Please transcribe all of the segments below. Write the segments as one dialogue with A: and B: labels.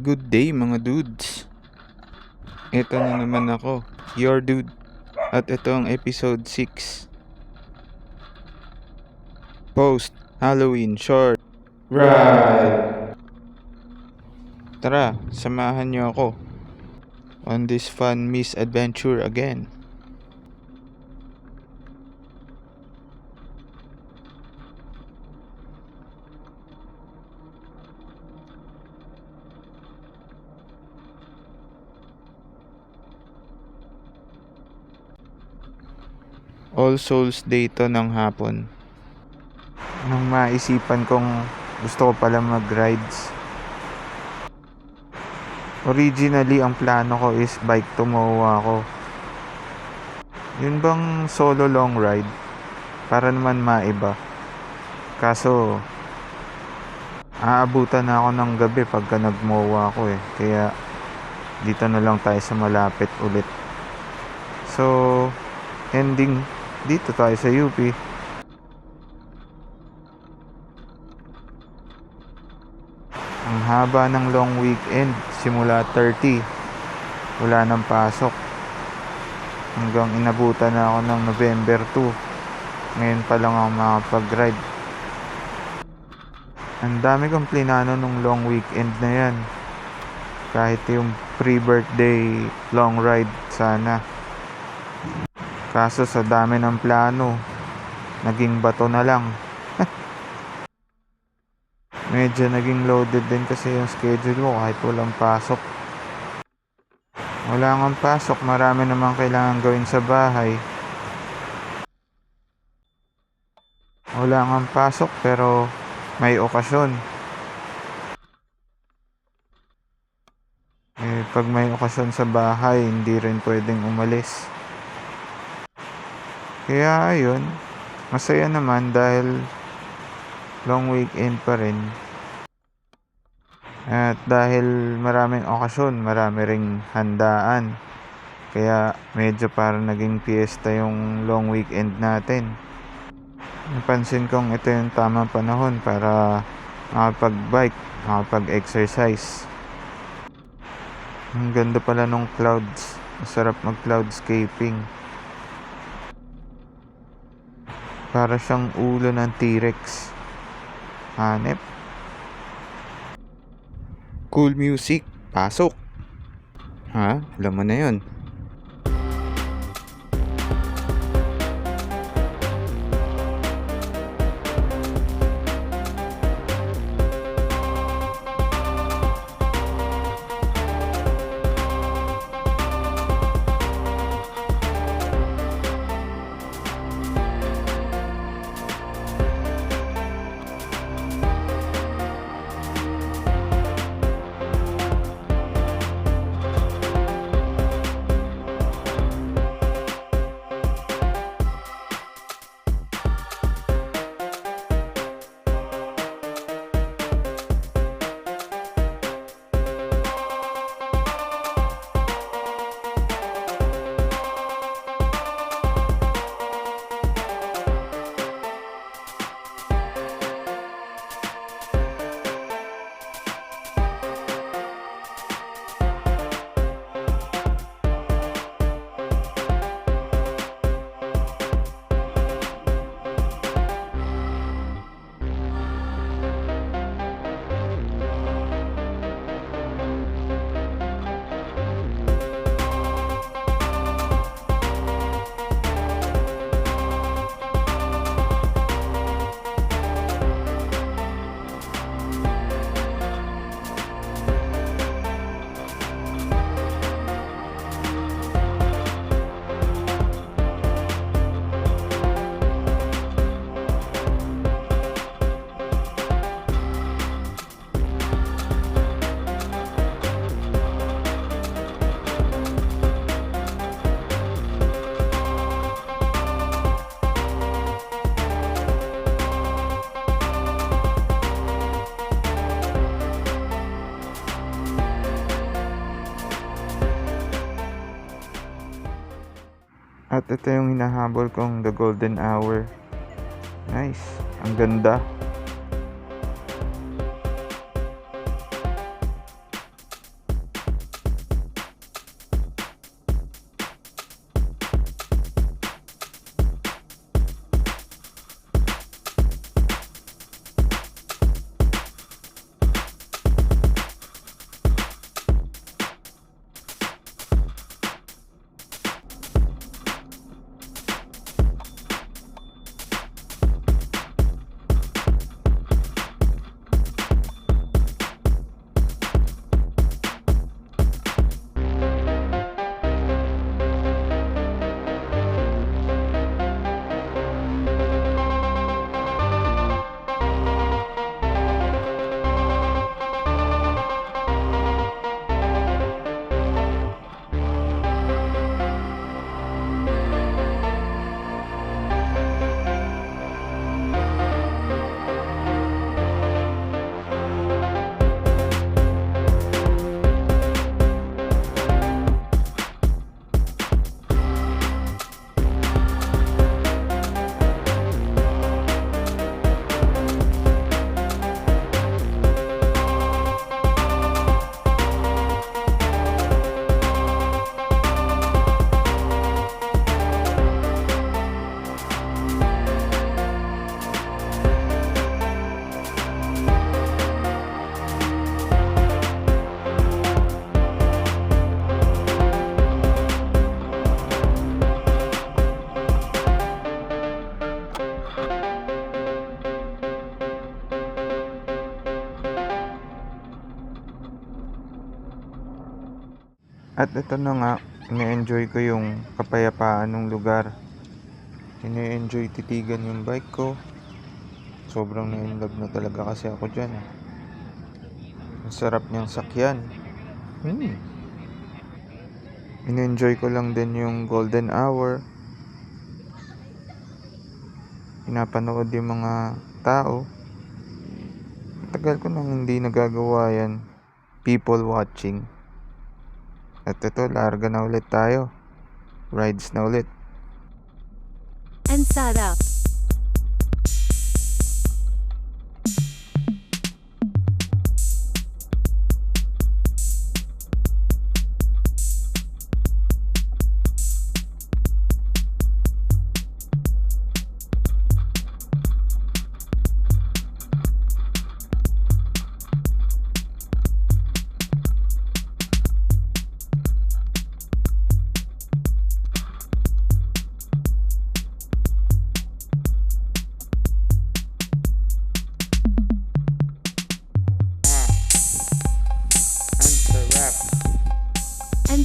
A: Good day mga dudes. Ito na naman ako, your dude. At ito ang episode 6. Post Halloween short. Right. Tara, samahan niyo ako on this fun misadventure again. All Souls Day to ng hapon. Nung maisipan kong gusto ko pala mag-rides. Originally, ang plano ko is bike to ako. Yun bang solo long ride? Para naman maiba. Kaso, aabutan na ako ng gabi pagka nag-MOA ako eh. Kaya, dito na lang tayo sa malapit ulit. So, ending dito tayo sa UP. Ang haba ng long weekend, simula 30. Wala nang pasok. Hanggang inabutan na ako ng November 2. Ngayon pa lang ako makapag-ride. Ang dami kong plinano nung long weekend na yan. Kahit yung pre-birthday long ride sana. Kaso sa dami ng plano, naging bato na lang. Medyo naging loaded din kasi yung schedule ko kahit walang pasok. Wala nga pasok, marami namang kailangan gawin sa bahay. Wala nga pasok pero may okasyon. Eh, pag may okasyon sa bahay, hindi rin pwedeng umalis. Kaya ayun, masaya naman dahil long weekend pa rin. At dahil maraming okasyon, marami ring handaan. Kaya medyo parang naging fiesta yung long weekend natin. Napansin kong ito yung tamang panahon para makapag-bike, makapag-exercise. Ang ganda pala nung clouds. Masarap mag-cloudscaping. Para siyang ulo ng T-Rex. Hanep. Cool music. Pasok. Ha? Alam mo na yun. At ito yung hinahabol kong The Golden Hour. Nice. Ang ganda. Ito na nga, ine-enjoy ko yung kapayapaan ng lugar. Ine-enjoy titigan yung bike ko. Sobrang na-inlove na talaga kasi ako dyan. eh. Ang sarap niyang sakyan. Hmm. In-enjoy ko lang din yung golden hour. Pinapanood yung mga tao. Tagal ko nang hindi nagagawa yan. People watching. At ito, larga na ulit tayo. Rides na ulit.
B: and Sarah.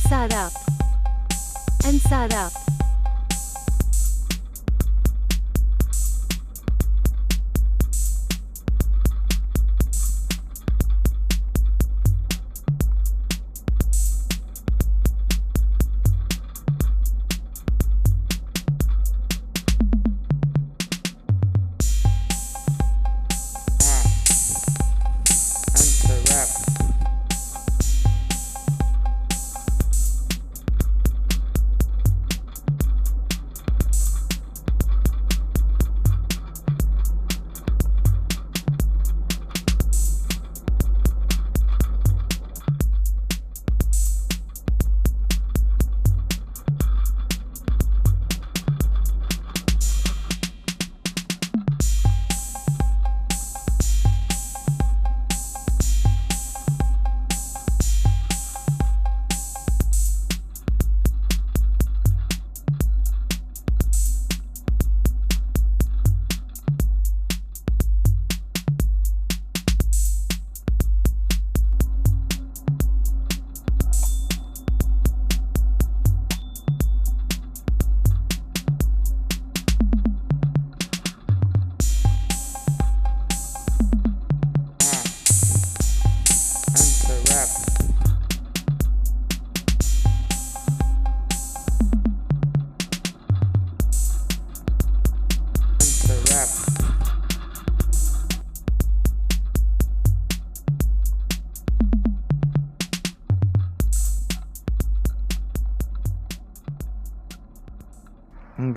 B: And Sarah. and Sarah.
A: Ang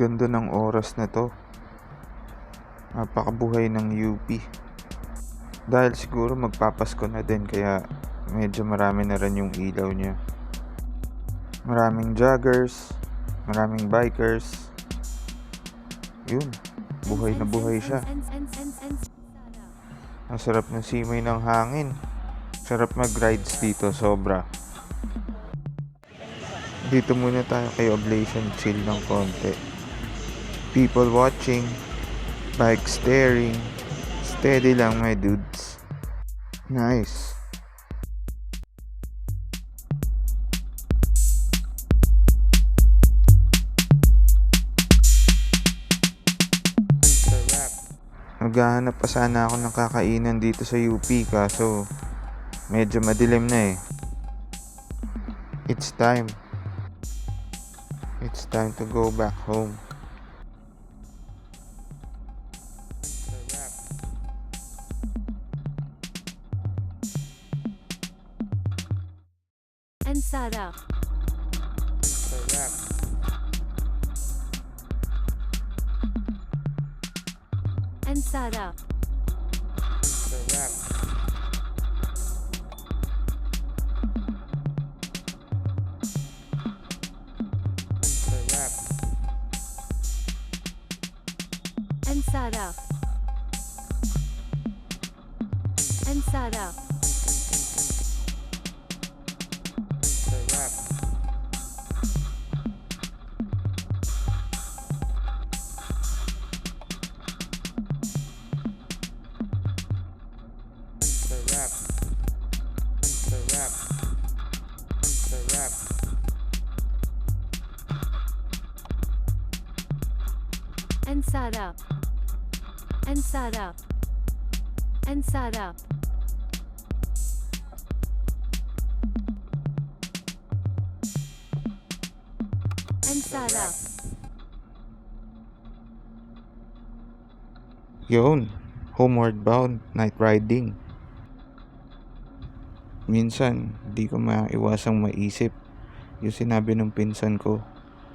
A: ganda ng oras na to. Napakabuhay ng UP. Dahil siguro magpapasko na din kaya medyo marami na rin yung ilaw niya. Maraming joggers, maraming bikers. Yun, buhay na buhay siya. Ang sarap ng simay ng hangin. Sarap mag-rides dito, sobra. Dito muna tayo kay Oblation chill ng konti. People watching, bike staring, steady lang my dudes. Nice. Maghahanap pa sana ako ng kakainan dito sa UP kaso medyo madilim na eh. It's time. It's time to go back home.
B: And Sarah.
A: Ang sarap.
B: and Sarah.
A: Ang
B: Ansara. Ansara. Ansara. Ansara.
A: Yun, homeward bound, night riding. Minsan, di ko maiwasang maisip yung sinabi ng pinsan ko.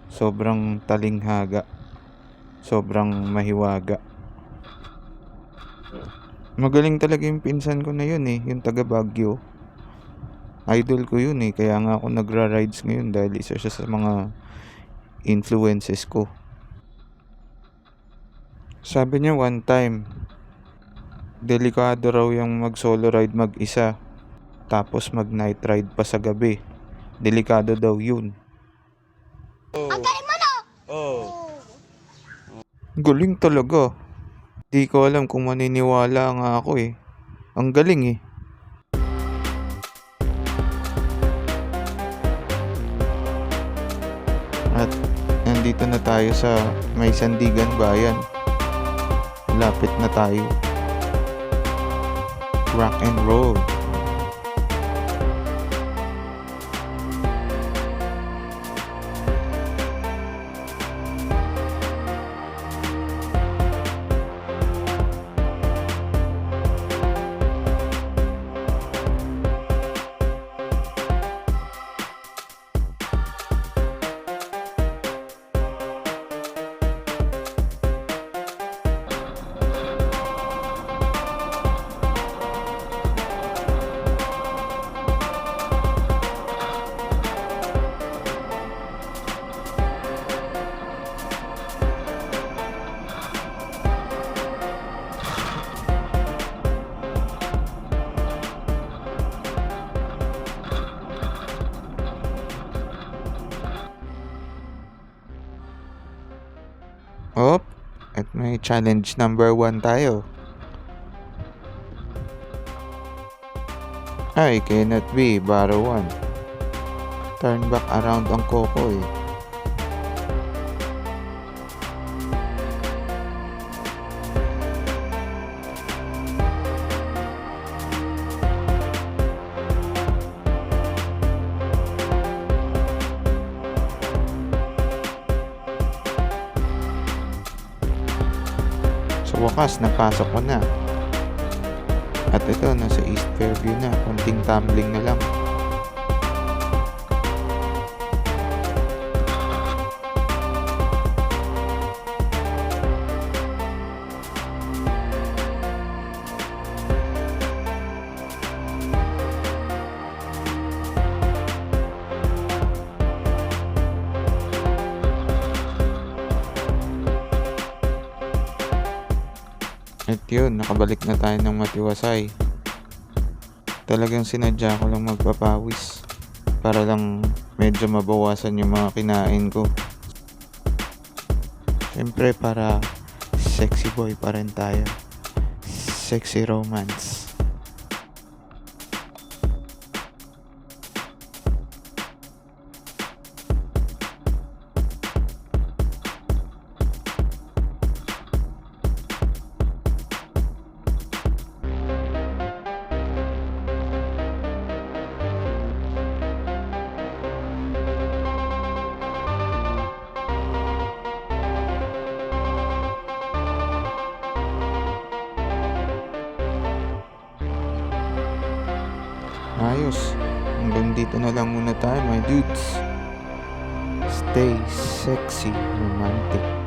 A: Sobrang talinghaga. Sobrang mahiwaga. Magaling talaga yung pinsan ko na yun eh, yung taga Baguio. Idol ko yun eh, kaya nga ako nagra-rides ngayon dahil isa siya sa mga influences ko. Sabi niya one time, delikado raw yung mag solo ride mag-isa, tapos mag night ride pa sa gabi. Delikado daw yun.
C: Oh.
A: Galing talaga. Di ko alam kung maniniwala nga ako eh. Ang galing eh. At nandito na tayo sa may Sandigan Bayan. Lapit na tayo. Rock and roll. May challenge number one tayo. Ay, cannot be, borrow one. Turn back around ang koko eh. Wakas, napasok ko na. At ito, nasa East Fairview na. Kunting tumbling na lang. Yun, nakabalik na tayo ng matiwasay. Talagang sinadya ko lang magpapawis. Para lang medyo mabawasan yung mga kinain ko. Siyempre para sexy boy pa rin tayo. Sexy romance. Lang muna tayo, my dudes. Stay sexy, romantic.